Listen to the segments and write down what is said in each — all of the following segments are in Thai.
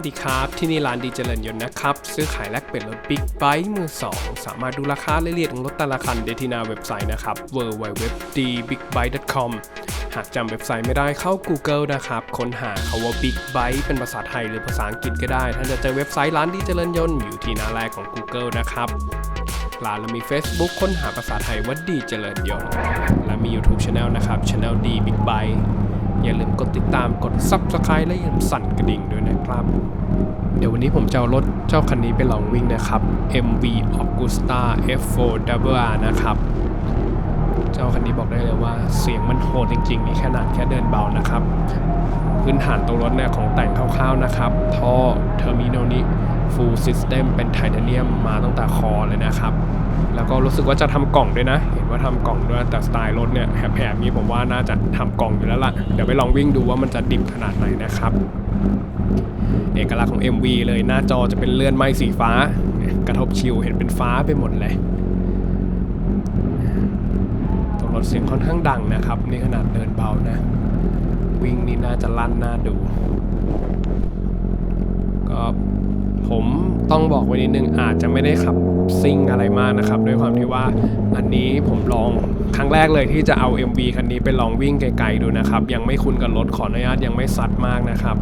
สดีครับ ที่นี่ร้านดีเจริญยนต์นะครับ ซื้อขายแลกเปลี่ยนรถบิ๊กไบค์มือ2สามารถดูราคาละเอียดของรถแต่ละคันได้ที่หน้าเว็บไซต์นะครับ www.dbigbike.com หากจำเว็บไซต์ไม่ได้เข้า Google นะครับ ค้นหาคาว่า Big Bike เป็นภาษาไทยหรือภาษาอังกฤษก็ได้ ท่านจะเจอเว็บไซต์ร้านดีเจริญยนต์อยู่ที่หน้าแรกของ Google นะครับร้านเรามี Facebook ค้นหาภาษาไทยว่าดีเจริญยนต์และมี YouTube Channel นะครับ Channel ดี Big Bike อย่าลืมกดติดตามกด Subscribe และอย่าลืมสั่นกระดิ่งด้วยนะครับ เดี๋ยววันนี้ผมจะเอารถเจ้าคันนี้ไปลองวิ่งนะครับ MV Augusta F4WR นะครับ เจ้าคันนี้บอกได้เลยว่าเสียงมันโหดจริงๆนี่ขนาดแค่เดินเบานะครับ พื้นฐานตัวรถเนี่ยของแต่งคร่าวๆนะครับ ท่อเทอร์มินอลนี้ Full System เป็นไทเทเนียมมาตั้งแต่คอเลยนะครับ แล้วก็รู้สึกว่าจะทำกล่องด้วยนะ เห็นว่าทำกล่องด้วยแต่สไตล์รถเนี่ยแหบๆนี้ผมว่าน่าจะทำกล่องอยู่แล้วล่ะ เดี๋ยวไปลองวิ่งดูว่ามันจะดิบขนาดไหนนะครับเอกลักษณ์ของ MV เลยหน้าจอจะเป็นเลื่อนไม้สีฟ้า กระทบชิวเห็นเป็นฟ้าไปหมดเลยตัวรถเสียงค่อนข้างดังนะครับ นี่ขนาดเดินเบานะ วิ่งนี่น่าจะลั่นหน่าดู ก็ ผมต้องบอกไว้นิดนึงอาจจะไม่ได้ขับซิ่งอะไรมากนะครับ ด้วยความที่ว่าอันนี้ผมลองครั้งแรกเลยที่จะเอา MV คันนี้ไปลองวิ่งไกลๆดูนะครับ ยังไม่คุ้นกับรถขออนุญาตยังไม่สัดมากนะครับ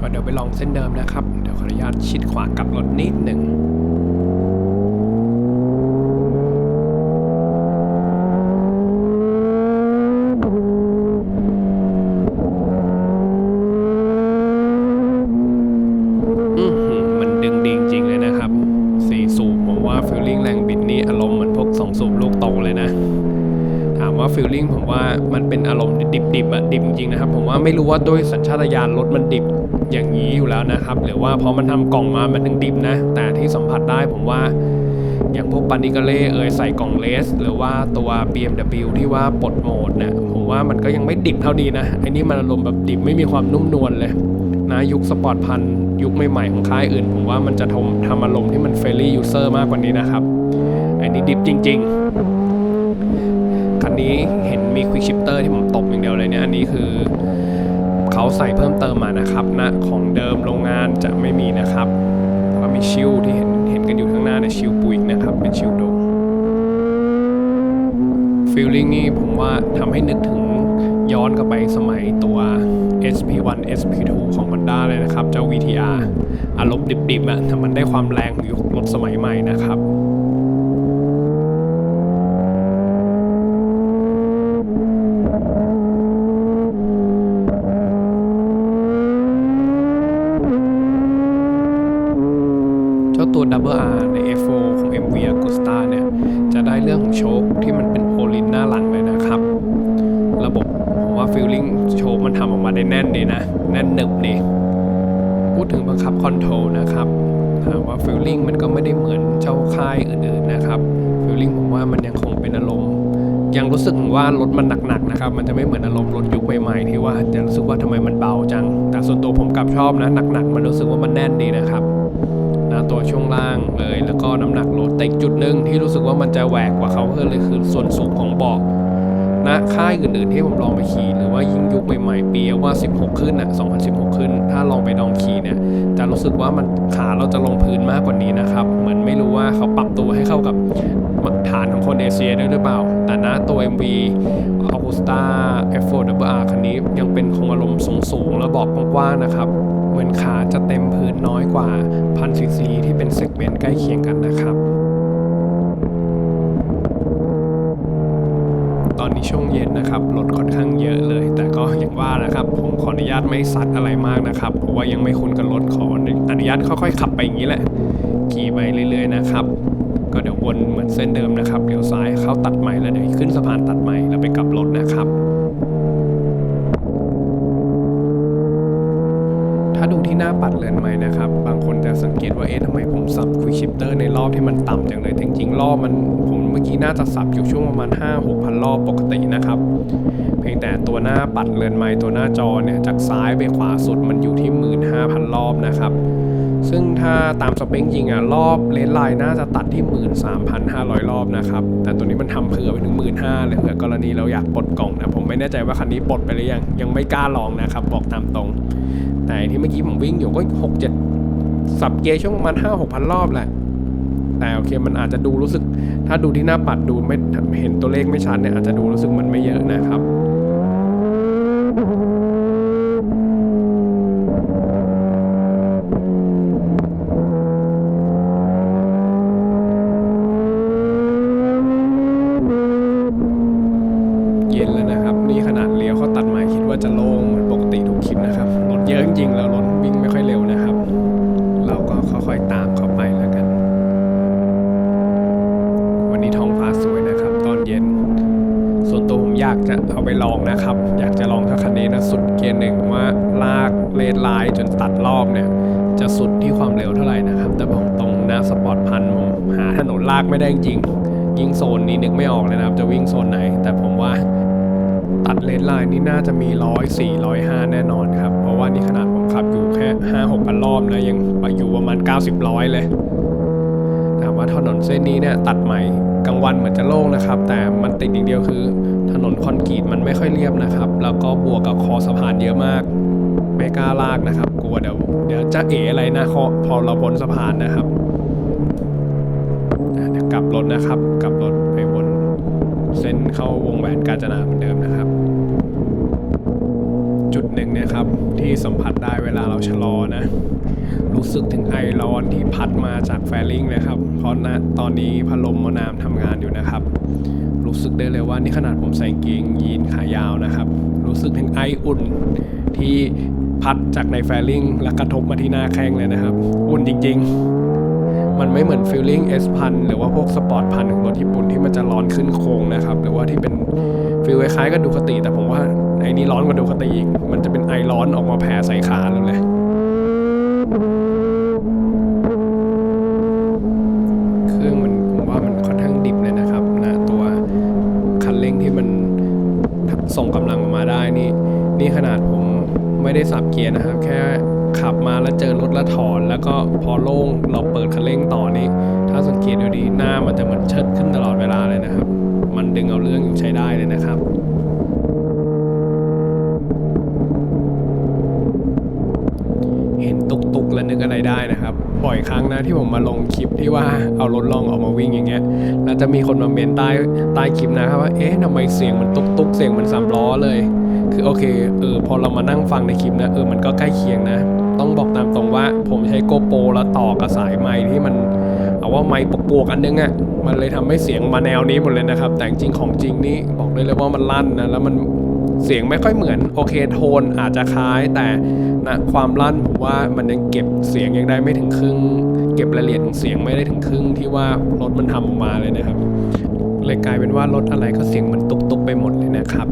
ก็เดี๋ยวไปลองเส้นเดิมนะครับ เดี๋ยวขออนุญาตชิดขวากลับรถนิดหนึ่ง อือหือมันดึงดีจริงๆเลยนะครับ สี่สูบผมว่าฟิลลิ่งแรงบิดนี่อารมณ์เหมือนพวกสองสูบลูกโตเลยนะ ถาม วิ่งผมว่ามันเป็นอารมณ์ดิบๆอะดิบจริงๆนะครับ ผมว่าไม่รู้ว่าด้วยสัญชาตญาณรถมันดิบอย่างนี้อยู่แล้วนะครับ หรือว่าพอมันทำกล่องมามันถึงดิบนะ แต่ที่สัมผัสได้ผมว่าอย่างพวกปานิกาเล่เอยใส่กล่องเลส หรือว่าตัว BMW ที่ว่าปลดโหมดเนี่ยผมว่ามันก็ยังไม่ดิบเท่านี้นะไอ้นี่มันอารมณ์แบบดิบไม่มีความนุ่มนวลเลยนะยุคสปอร์ตพันยุคใหม่ๆของค่ายอื่น ผมว่ามันจะทำทำอารมณ์ที่มันเฟรนลี่ยูเซอร์มากกว่านี้นะครับ อันนี้ดิบจริง ๆ คันนี้เห็นมีควิกชิปเตอร์ที่ผมตบอย่างเดียวเลยเนี่ย อันนี้คือเขาใส่เพิ่มเติมมานะครับนะของเดิมโรงงานจะไม่มีนะครับแล้วก็มีชิลที่เห็นเห็นกันอยู่ข้างหน้าเนี่ยชิลปุยนะครับ เป็นชิลโดมฟีลลิ่งนี่ผมว่าทำให้นึกถึงย้อนกลับไปสมัยตัว SP1 SP2 ของ Honda เลยนะครับ เจ้า VTR อารมณ์ดิบๆอะแต่มันได้ความแรงของยุครถสมัยใหม่นะครับ จ้าตัว Double R ใน F4 ของ MV Agusta เนี่ย จะได้เรื่องของโชคที่มันเป็นโอลินหน้าหลังเลยนะครับ ระบบผมว่าฟีลลิ่งโชคมันทำออกมาได้แน่นดีนะ แน่นหนึบดีพูดถึงบังคับคอนโทรลนะครับถามว่าฟีลลิ่งมันก็ไม่ได้เหมือนเจ้าค่ายอื่นๆนะครับฟีลลิ่งผมว่ามันยังคงเป็นอารมณ์ยังรู้สึกว่ารถมันหนักๆนะครับ มันจะไม่เหมือนอารมณ์รถยุคใหม่ๆที่ว่าจะรู้สึกว่าทำไมมันเบาจัง แต่ส่วนตัวผมกลับชอบนะหนักๆ มันรู้สึกว่ามันแน่นดีนะครับ นะตัวช่วงล่างเลย แล้วก็น้ำหนักรถแต่อีกจุดหนึ่งที่รู้สึกว่ามันจะแหวกกว่าเขาเพิ่มเลยคือส่วนสูงของเบาะนะค่ายอื่นๆที่ผมลองไปขี่หรือว่ายิ่งยุคใหม่ๆปีว่า 16 ขึ้นอะ 2016 ขึ้น ถ้าลองไปลองขี่เนี่ย จะรู้สึกว่ามันขาเราจะลงพื้นมากกว่านี้นะครับ เหมือนไม่รู้ว่าเขาปรับตัวให้เข้ากับฐานของคนเอเชียด้วยหรือเปล่า แต่นะตัว MV Augusta F4WR คันนี้ยังเป็นคงอารมณ์สูงๆ แล้วบอกกว้างๆนะครับ มือนขาจะเต็มพื้นน้อยกว่าพันซีซีที่เป็นเซกเมนต์ใกล้เคียงกันนะครับ ตอนนี้ช่วงเย็นนะครับรถค่อนข้างเยอะเลย แต่ก็อย่างว่านะครับ ผมขออนุญาตไม่ซัดอะไรมากนะครับ เพราะว่ายังไม่คุ้นกับรถขออนุญาตค่อยๆขับไปอย่างนี้แหละขี่ไปเรื่อยๆนะครับก็เดี๋ยววนเหมือนเส้นเดิมนะครับเลี้ยวซ้ายเข้าตัดใหม่แล้วเดี๋ยวขึ้นสะพานตัดใหม่แล้วไปกลับรถนะครับ ถ้าดูที่ หน้าปัดเรือนไม้นะครับ บางคนจะสังเกตว่าเอ๊ะทำไมผมสับควิกชิปเตอร์ในรอบที่มันต่ำจังเลยจริงๆรอบมันผมเมื่อกี้น่าจะสับอยู่ช่วงประมาณ 5 6พันรอบปกตินะครับ เพียงแต่ตัวหน้าปัดเรือนไม้ตัวหน้าจอเนี่ยจากซ้ายไปขวาสุดมันอยู่ที่ 15,000 รอบนะครับซึ่งถ้าตามสเปคจริงอะรอบเลนไลน์น่าจะตัดที่ 13,500 รอบนะครับ แต่ตัวนี้มันทำเผื่อไปถึง 15,000เลยเผื่อกรณีเราอยากปลดกล่องนะ ผมไม่แน่ใจว่าคันนี้ปลดไปหรือยัง ยังไม่กล้าลองนะครับ บอกตามตรง แต่ที่เมื่อกี้ผมวิ่งอยู่ก็หกเจ็ดสับเกียร์ช่วงประมาณห้าหกพันรอบแหละ แต่โอเคมันอาจจะดูรู้สึก ถ้าดูที่หน้าปัดดูไม่เห็นตัวเลขไม่ชัดเนี่ยอาจจะดูรู้สึกมันไม่เยอะนะครับากจะเอาไปลองนะครับ อยากจะลองถ้าคันนี้นะสุดเกียร์หนึ่งว่าลากเลนไลน์จนตัดรอบเนี่ย จะสุดที่ความเร็วเท่าไหร่นะครับ แต่ผมตรงหน้าสปอร์ตพันผมหาถนนลากไม่ได้จริงยิ่งโซนนี้นึกไม่ออกเลยนะครับ จะวิ่งโซนไหน แต่ผมว่าตัดเลนไลน์นี่น่าจะมีร้อยสี่ร้อยห้าแน่นอนครับ เพราะว่านี่ขนาดผมขับอยู่แค่ห้าหกพันรอบนะยังไปอยู่ประมาณ90ร้อยเลยถามว่าถนนเส้นนี้เนี่ยตัดใหม่กลางวันเหมือนจะโล่งนะครับ แต่มันติดอย่างเดียวคือ ถนนคอนกรีตมันไม่ค่อยเรียบนะครับ แล้วก็บวกกับคอสะพานเยอะมาก ไม่กล้าลากนะครับ กลัวเดี๋ยวเดี๋ยวจะเอ๋อะไรนะคอพอเราพ้นสะพานนะครับเดี๋ยวกลับรถนะครับ กลับรถไปบนเส้นเข้าวงแหวนกาญจนาเหมือนเดิมนะครับ หนึ่งเนะครับ ที่สัมผัสได้เวลาเราชะลอนะ รู้สึกถึงไอร้อนที่พัดมาจากแฟลิงนะครับ เพราะณตอนนี้พัดลมมะนามทำงานอยู่นะครับ รู้สึกได้เลยว่านี่ขนาดผมใส่กางเกงยีนขายาวนะครับ รู้สึกถึงไออุ่นที่พัดจากในแฟลิงและกระทบมาที่หน้าแข้งเลยนะครับ อุ่นจริง ๆ มันไม่เหมือนฟิลลิ่ง S พันหรือว่าพวกสปอร์ตพันของรถญี่ปุ่นที่มันจะร้อนขึ้นโค้งนะครับ หรือว่าที่เป็นฟิลคล้ายๆกับดูคติแต่ผมว่า ไอ้นี่ร้อนกว่าดูคติอีก มันจะเป็นไอร้อนออกมาแผ่ใส่ขาเราเลย เครื่องมันผมว่ามันค่อนข้างดิบเลยนะครับนะตัวคันเร่งที่มันส่งกำลังออกมาได้นี่ นี่ขนาดผมไม่ได้สับเกียร์นะครับ แค่ขับมาแล้วเจอรถแล้วถอนแล้วก็พอโล่งเราเปิดคันเร่งต่อนี่ ถ้าสังเกตดูดีหน้ามันจะเหมือนเชิดขึ้นตลอดเวลาเลยนะครับ มันดึงเอาเรื่องอยู่ใช้ได้เลยนะครับ เห็นตุกตุกๆแล้วนึก อะไรได้นะครับบ่อยครั้งนะที่ผมมาลงคลิปที่ว่าเอารถลองออกมาวิ่งอย่างเงี้ยแล้วจะมีคนมาเมนใต้ใต้คลิปนะครับว่าเอ๊ะทำไมเสียงมันตุกตุกเสียงมันสามล้อเลย คือโอเคเออพอเรามานั่งฟังในคลิปนะเออมันก็ใกล้เคียงนะ ต้องบอกตามตรงว่าผมใช้โกโปรแล้วต่อกับสายไม้ที่มันเอาว่าไม้ปวกๆอันนึงอะ่ะมันเลยทำให้เสียงมาแนวนี้หมดเลยนะครับ แต่จริงของจริงนี่บอกได้เลยว่ามันลั่นนะแล้วมัน เสียงไม่ค่อยเหมือนโอเคโทนอาจจะคล้าย แต่นะความลั่นผมว่ามันยังเก็บเสียงยังได้ไม่ถึงครึ่ง เก็บรายละเอียดของเสียงไม่ได้ถึงครึ่งที่ว่ารถมันทำออกมาเลยนะครับ เลยกลายเป็นว่ารถอะไรก็เสียงมันตุกๆไปหมดเลยนะครับ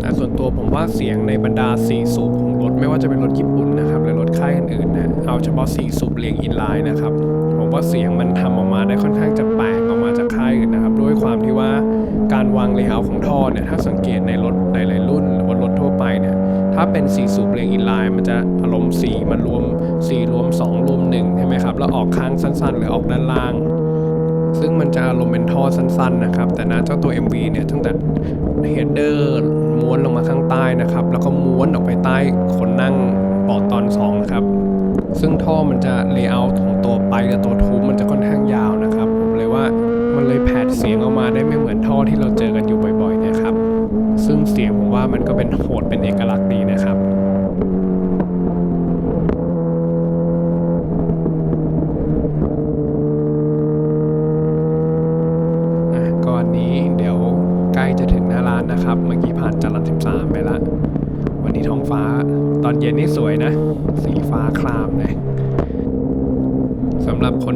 แต่ส่วนตัวผมว่าเสียงในบรรดา 4 สูบของรถไม่ว่าจะเป็นรถญี่ปุ่นนะครับหรือรถค่ายอื่นๆนะเอาเฉพาะ 4 สูบเรียงอินไลน์นะครับ ผมว่าเสียงมันทำออกมาได้ค่อนข้างจะแปลกออกมาจากค่ายอื่นนะครับ ด้วยความที่ว่า การวางเลเยอร์ของท่อเนี่ยถ้าสังเกตในรถหลายๆรุ่นหรือว่ารถทั่วไปเนี่ยถ้าเป็น4สูบเรียงอินไลน์มันจะอารมณ์4มันรวม4รวม 2 รวม1ใช่ไหมครับแล้วออกข้างสั้นๆ หรือออกด้านล่าง ซึ่งมันจะอารมณ์เป็นท่อสั้นๆนะครับแต่นะเจ้าตัว MV เนี่ยตั้งแต่เฮดเดอร์ม้วนลงมาข้างใต้นะครับแล้วก็ม้วนออกไปใต้คนนั่งเบาะตอน2นะครับซึ่งท่อมันจะเลเยอร์ของตัวไปกับตัวทูบมันจะค่อนข้างยาวนะครับผมเลยว่า มันเลยแผดเสียงออกมาได้ไม่เหมือนท่อที่เราเจอกันอยู่บ่อยๆนะครับ ซึ่งเสียงผมว่ามันก็เป็นโหดเป็นเอกลักษณ์ดีนะครับ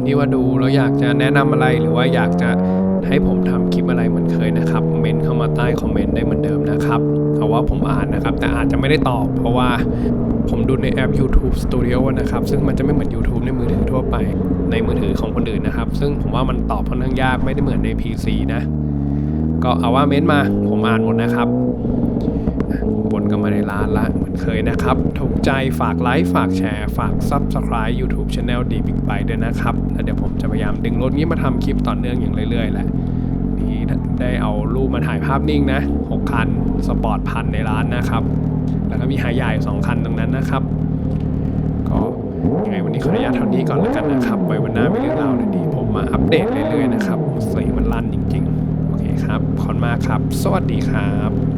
ที่ว่าดูแล้วอยากจะแนะนำอะไรหรือว่าอยากจะให้ผมทำคลิปอะไรเหมือนเคยนะครับเมนเข้ามาใต้คอมเมนต์ได้เหมือนเดิมนะครับเอาว่าผมอ่านนะครับ แต่อาจจะไม่ได้ตอบ เพราะว่าผมดูในแอป YouTube Studio นะครับ ซึ่งมันจะไม่เหมือน YouTube ในมือถือทั่วไปในมือถือของคนอื่นนะครับ ซึ่งผมว่ามันตอบค่อนข้างยากไม่ได้เหมือนใน PC นะ ก็เอาว่าเม้นมาผมอ่านหมดนะครับานละเหมือนเคยนะครับ ถูกใจฝากไลค์ฝากแชร์ฝาก Subscribe YouTube Channel ดีบิ๊กไบด้วยนะครับ แล้วเดี๋ยวผมจะพยายามดึงรถนี้มาทำคลิปต่อเนื่องอย่างเรื่อยๆแหละนี่ได้เอารูปมาถ่ายภาพนิ่งนะ 6 คัน สปอร์ตพันในร้านนะครับ แล้วก็มีหายใหญ่สองคันตรงนั้นนะครับ ก็ยังไงวันนี้ขออนุญาตเท่านี้ก่อนแล้วกันนะครับ ไว้วันหน้ามีเรื่องราวดีๆผมมาอัปเดตเรื่อยๆนะครับสียมันลั่นจริงๆ โอเคครับ ขอบคุณมากครับ สวัสดีครับ